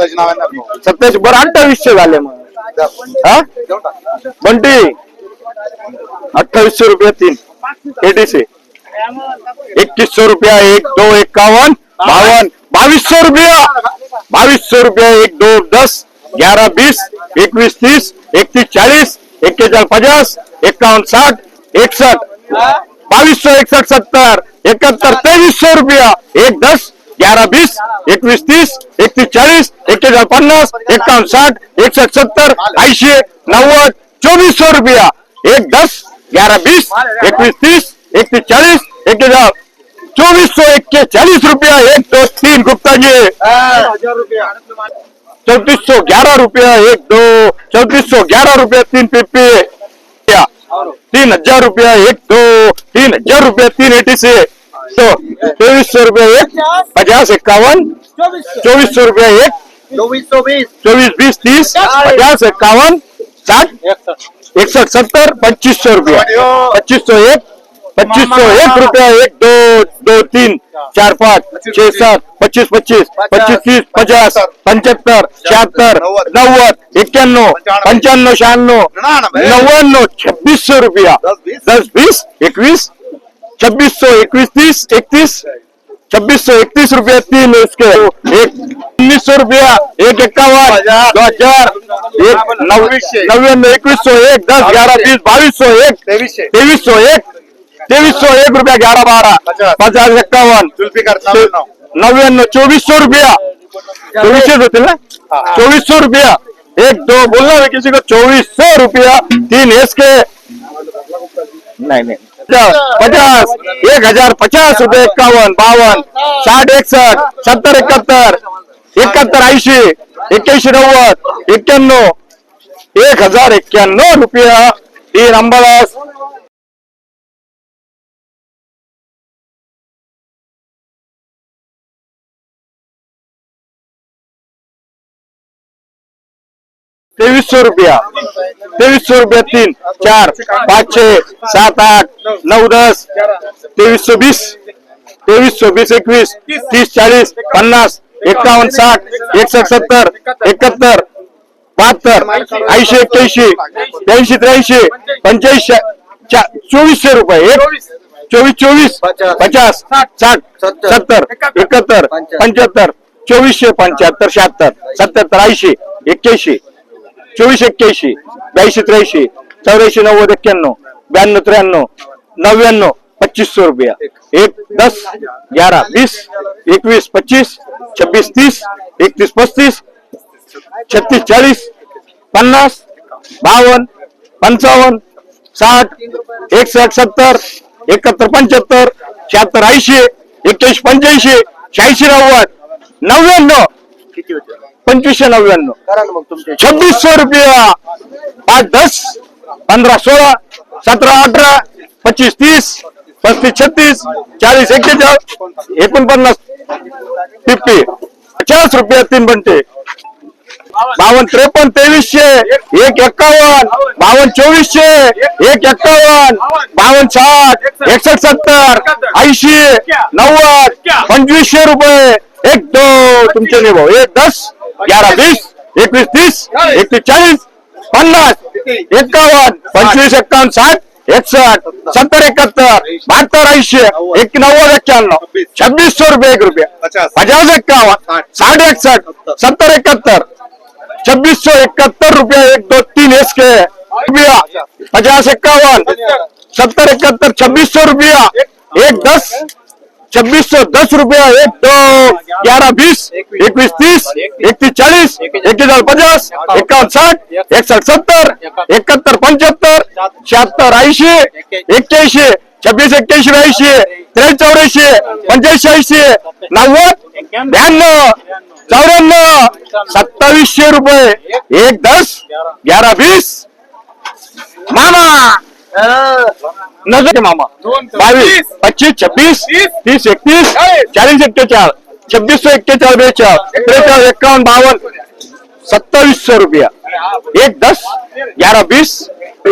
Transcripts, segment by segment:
सत्तावीस बरं अठ्ठावीसशे झाले मग. बंटी, अठ्ठावीसशे रुपये तीन. एटीसी इक्कीसशे रुपया एक, दो इक्यावन बावन बाईस सौ रुपया. बाईस सौ रुपया एक, दो, दस. ग्यारह बीस. इक्कीस तीस. इकतीस चालीस इक्कीस पचास. इक्यावन साठ. इकसठ बाईस सौ इकसठ सत्तर. इकहत्तर तेईस सौ रुपया. एक, दस. ग्यारह बीस एकवीस तीस एकतीस चाळीस एक्केचाळीस पन्नास एकावन्न साठ एकसठ सत्तर ऐंशी नव्वद चौबीस सौ रुपया. एक दस ग्यारह बीस एकवीस तीस एकतीस चाळीस एक्केचाळीस चौबीस सौ इक्के चालीस रुपया. एक दो तीन गुप्ता जी चौतीस सौ ग्यारह रुपया एक दो चौतीस सौ ग्यारह रुपया तीन पीपी. तीन हजार रुपया एक दो तीन हजार रुपया तीन एटी से तो तेईस सौ रुपया एक पचास। इक्यावन चौबीस सौ। रुपया एक चौबीस सौ बीस। चौबीस बीस तीस पचास इक्यावन साठ इकसठ। सत्तर पच्चीस सौ रुपया। पच्चीस सौ एक पच्चीस सौ एक रुपया एक दो दो तीन चार पाँच छह सात पच्चीस पच्चीस पच्चीस तीस पचास पंच्याहत्तर शहात्तर नव्वद। एक्क्याण्णव पंच्याण्णव शहाण्णव नव्याण्णव छब्बीस सौ रुपया। दस बीस। एकवीस छब्बीस सौ इक्कीस तीस इकतीस छब्बीस सौ इकतीस रुपया तीन इसके एक उन्नीस सौ रुपया एक इक्यावन दो हज़ार एक नव्याण्णव इक्कीस सौ एक दस ग्यारह बीस बाईस सौ एक तेईस सौ एक। तेवीस सौ एक रुपया ग्यारह बारह पचास. इक्यावन नव्याण्णव. चौबीस सौ रुपया। चौबीसशेच होतील ना? चौबीस सौ रुपया। एक दो बोलना है किसी को चौबीस सौ रुपया तीन एस के नहीं नहीं. पचास एक हजार पचास रुपये इक्यावन बावन साठ एकसठ सत्तर एकाहत्तर एकाहत्तर ऐंशी एक्क्याऐंशी नव्वद एक्क्याण्णव एक हजार एक्क्याण्णव रुपया. तीन अंबादास तेवीसशे रुपया. तेवीसशे रुपया तीन चार पाचशे सात आठ नऊ दस तेवीस सौ बीस तेवीस बीस एकवीस तीस चाळीस पन्नास एकावन्न साठ एकसष्ट सत्तर एकाहत्तर बहात्तर ऐंशी एक्क्याऐंशी ब्याऐंशी त्र्याऐंशी पंच्याऐंशी चोवीसशे रुपये. एक चोवीस चोवीस पचास साठ सत्तर एकाहत्तर पंच्याहत्तर चोवीसशे पंच्याहत्तर शहात्तर सत्याहत्तर ऐंशी एक्क्याऐंशी चोवीस एक्क्याऐंशी ब्याऐंशी त्र्याऐंशी चौऱ्याऐंशी नव्वद एक्क्याण्णव ब्याण्णव त्र्याण्णव नव्याण्णव पच्चीस सौ रुपया. एक दस ग्यारह बीस एकवीस पच्चीस छब्बीस तीस एकतीस पस्तीस छत्तीस चालीस पन्नास बावन पंचावन्न साठ एकसठ सत्तर एकाहत्तर पंच्याहत्तर शहात्तर ऐंशी एक्क्याऐंशी पंच्याऐंशी शहाऐंशी नव्वद नव्याण्णव. किती होते पंचवीसशे नव्याण्णव. करा ना मग तुमचे. छब्बीस सौ रुपया. पाच दस पंधरा सोळा सतरा अठरा पच्चीस तीस पस्तीस छत्तीस चाळीस एक्केचाळीस एकोणपन्नास फिफ्टी. पचास रुपया तीन बनते बावन्न त्रेपन्न तेवीसशे एक एक्कावन्न बावन्न चोवीसशे एक एक्कावन्न बावन्न साठ एकसष्ट सत्तर ऐंशी नव्वद पंचवीसशे रुपये. एक दो तुमचे नाही भाऊ एक दस ग्यारह बीस एकवीस तीस एकतीस चाळीस पन्नास एक्कावन्न पंचवीस एक्कावन्न साठ एकसठ सत्तर एकाहत्तर बहात्तर ऐंशी एक नव्वद एक्क्याण्णव छब्बीस सौ रुपये. एक रुपया पचास. एक्कावन्न साठ. एकसठ सत्तर इकहत्तर छब्बीस सौ इकहत्तर रुपया एक दो तीन एस के रुपया. पचास इक्यावन सत्तर इकहत्तर छब्बीस सौ रुपया. एक दस छब्बीस सौ दस रुपया एक दो ग्यारह बीस इक्कीस तीस इकतीस चालीस इक्कीस पचास इक्यावन साठ एकसठ सत्तर एकाहत्तर पंच्याहत्तर शहात्तर ऐंशी एक्क्याऐंशी छब्बीस एक्क्याऐंशी ऐंशी त्रेस चौऱ्याऐंशी पंच्याऐंशी ऐंशी नव्वद ब्याण्णव चौऱ्याण्णव सत्तावीसशे रुपये एक दस ग्यारह बीस। मामा! नजर मामा। बावीस पच्चीस छब्बीस तीस एकतीस चाळीस एक्केचाळीस छब्बीस सौ एक्केचाळीस बेचाळीस त्रेचाळीस एक्कावन्न बावन्न सत्तावीसशे रुपया। एक दस ग्यारह बीस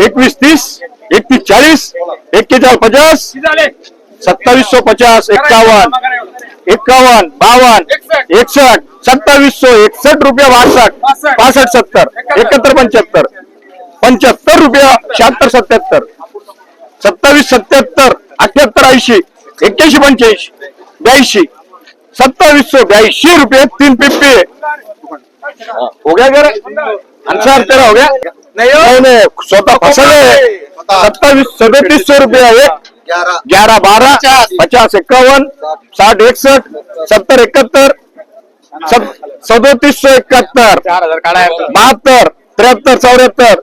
एकवीस तीस एकतीस चाळीस एक्केचाळीस पचास सत्तावीस सौ पचास एक्कावन्न एकावन्न बावन्न एकसष्ट सत्तावीसशे एकसष्ट रुपये बासष्ट पासष्ट सत्तर एकाहत्तर पंच्याहत्तर पंच्याहत्तर रुपये शहात्तर सत्याहत्तर. सत्तावीस सत्याहत्तर अठ्याहत्तर ऐंशी एक्क्याऐंशी पंच्याऐंशी ब्याऐंशी. सत्तावीसशे ब्याऐंशी रुपये तीन पिप्पी. हो गया घर? आंसर तेरा हो गया? नहीं नहीं स्वतः फसल. है सत्तावीस सदतीस सौ रुपया एक. ग्यारह ग्यारह बारह पचास. इक्यावन साठ एकसठ सत्तर इकहत्तर सदोतीस सौ इकहत्तर बहत्तर त्र्याहत्तर चौऱ्याहत्तर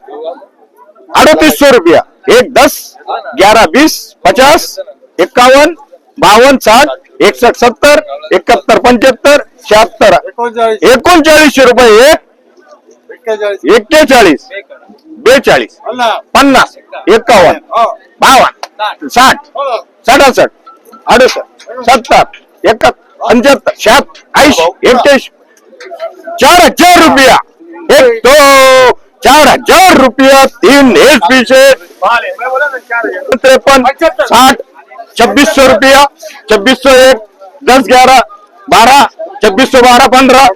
अड़तीस सौ रुपया. एक दस ग्यारह बीस पचास इक्यावन बावन साठ एकसठ सत्तर इकहत्तर पंच्याहत्तर शहात्तर. एकोणचाळीसशे रुपये एक एक्केचाळीस. बेचाळीस पन्नास. एकावन्न बावन्न साठ सडासष्ट अडुसष्ट सत्तर एकाहत्तर पंच्याहत्तर शहात्तर ऐंशी एक्क्याऐंशी. चार हजार रुपया. एक दो चार हजार रुपया तीन एच पी से तिरपन साठ छब्बीस सौ रुपया छब्बीस सौ एक दस ग्यारह बारह छब्बीस सौ बारह पंद्रह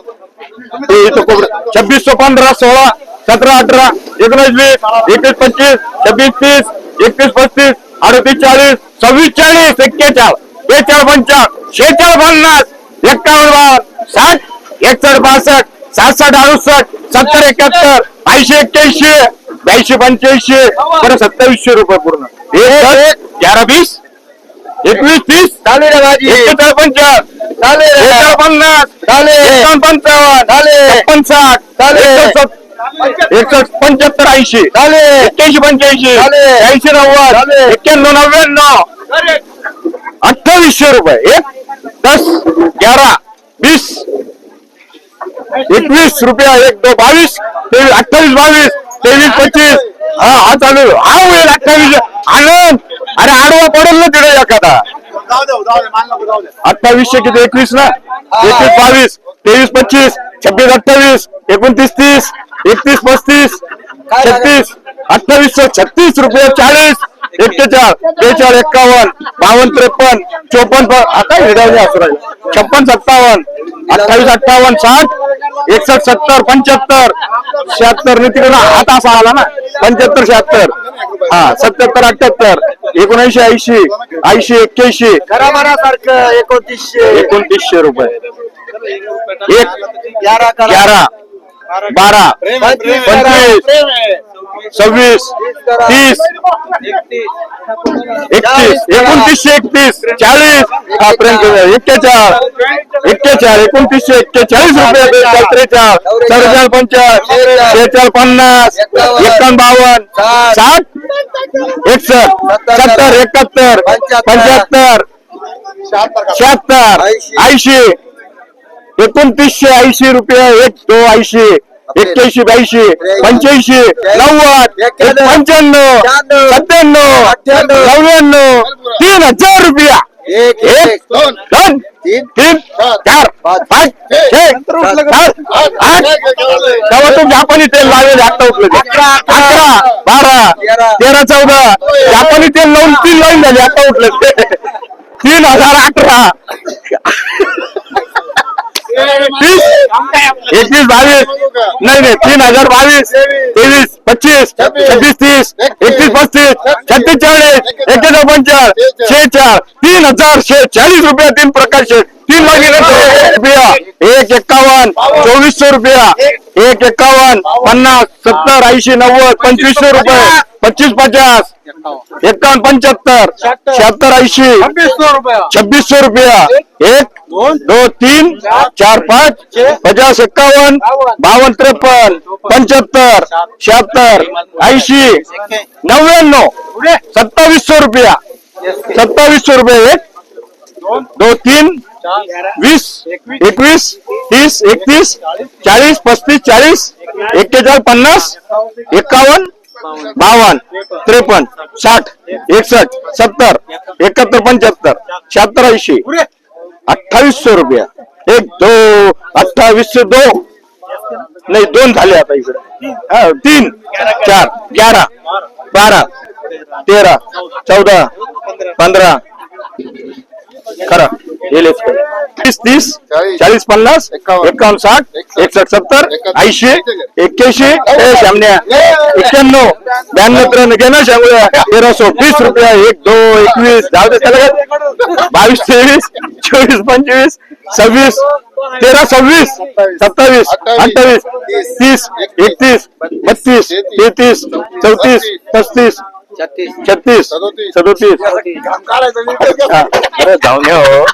छब्बीस सौ पंद्रह सोलह सत्रह अठारह एकोणीस वीस इक्कीस पच्चीस छब्बीस तीस इक्कीस पस्तीस अडतीस चाळीस सव्वीस चाळीस एक्केचाळ बेचाळ पंचाळ शेचाळ पन्नास एक्कावन्न साठ एकसठ बासष्ट सातसठ अडुसष्ट सत्तर एकाहत्तर ऐंशी एक्क्याऐंशी ब्याऐंशी पंच्याऐंशी बरं सत्तावीसशे रुपये पूर्ण एक ग्यारा वीस एकवीस तीस चालेल रे भाजी. एक्केचाळ पंचाळीस चालेल रे. एकावन्न पन्नास चालेल. एकावन्न पंचावन्न चालेल. छप्पन साठ चालेल. एकसष्ट पंच्याहत्तर ऐंशी चालेल. एक्क्याऐंशी पंच्याऐंशी चालेल. ऐंशी नव्वद. एक्क्याण्णव नव्याण्णव अठ्ठावीसशे रुपये एक दस ग्यारह बीस एकवीस रुपया एक दो बावीस तेवीस अठ्ठावीस बावीस तेवीस पच्चीस. हा हा चालू. आहे. हा होईल अठ्ठावीस. आनंद. अरे आडवा पडेल ना तिथे एखादा. अठ्ठावीसशे किती एकवीस ना? एकवीस बावीस तेवीस पच्चीस छब्बीस अठ्ठावीस एकोणतीस तीस एकतीस पस्तीस छत्तीस अठ्ठावीसशे छत्तीस रुपये चाळीस एक्केचाळ बेचाळ एक्कावन्न बावन्न त्रेपन्न चोपन्न आता हिरावणे असू राहिले? छप्पन सत्तावन्न अठ्ठावीस अठ्ठावन्न साठ एकसष्ट सत्तर पंच्याहत्तर. शहात्तर ने तिकडे हात असा आला ना. पंच्याहत्तर शहात्तर. हा सत्याहत्तर अठ्याहत्तर. एकोणऐंशी ऐंशी. ऐंशी एक्क्याऐंशी. एकोणतीसशे. एकोणतीसशे रुपये. एक. ग्यारह बारा पंचवीस सव्वीस तीस एकतीस एकोणतीसशे एकतीस चाळीस. हा एक्केचाळ एक्केचाळ एकोणतीसशे एक्केचाळीस रुपये त्रेचाळ चौवेचाळ पंचाळ शेचाळ पन्नास एकावन्न बावन्न साठ एकसष्ट सत्तर एकाहत्तर पंच्याहत्तर शहात्तर ऐंशी एकोणतीसशे ऐंशी रुपये एक दो ऐंशी एक्क्याऐंशी ब्याऐंशी पंच्याऐंशी नव्वद एक पंच्याण्णव सत्त्याण्णव नव्याण्णव तीन हजार रुपया. एक एक दोन. दोन तीन तीन चार. पाच. छे सात आठ. तेव्हा तो जापानी तेल लावेल आता उठलं ते. अकरा बारा तेरा. चौदा. जापानी तेल लावून तीन लाईन झाली आता उठलं ते. तीन हजार अठरा तीस एकवीस बावीस. नाही नाही तीन हजार बावीस तेवीस पच्चीस छब्बीस. तीस एकतीस. पस्तीस छत्तीस चाळीस एक्केचाळ पंचाळीस शेचाळ तीन हजार शे चाळीस रुपया तीन प्रकार शेठ तीन लाख रुपया एक एक्कावन्न चोवीसशे रुपया एक एक्कावन्न पन्नास सत्तर ऐंशी नव्वद पंचवीसशे रुपये पच्चीस पचास एक्कावन्न पंच्याहत्तर शहात्तर ऐंशी छब्बीस सौ रुपया एक दो तीन चार पाच पचास एक्कावन्न बावन्न त्रेपन्न पंच्याहत्तर शहात्तर ऐंशी नव्याण्णव सत्तावीस सौ रुपया. सत्तावीस सौ रुपये एक दो तीन वीस एकवीस तीस एकतीस चाळीस पस्तीस चाळीस एक्केचाळीस पन्नास एकावन्न बावन्न त्रेपन्न साठ एकसष्ट सत्तर एकाहत्तर पंच्याहत्तर शहात्तर ऐंशी. अठ्ठावीसशे रुपया. एक दो अठ्ठावीसशे दो नाही दोन झाले आता इकडे. हा, तीन चार ग्यारा बारा तेरा चौदा पंधरा खरा. गेलेच तीस तीस चाळीस. पन्नास एकावन्न. साठ एकसष्ट सत्तर ऐंशी एक्क्याऐंशी शामण्या एक्क्याण्णव ब्याण्णव त्र्याण्णव घे ना तेराशे वीस रुपया एक दो एकवीस जाऊ दे त्याला? बावीस तेवीस चोवीस पंचवीस सव्वीस तेरा सव्वीस सत्तावीस अठ्ठावीस तीस एकतीस बत्तीस तेहतीस चौतीस पस्तीस छत्तीस. सदोतीस. हा. अरे जाऊन या हो.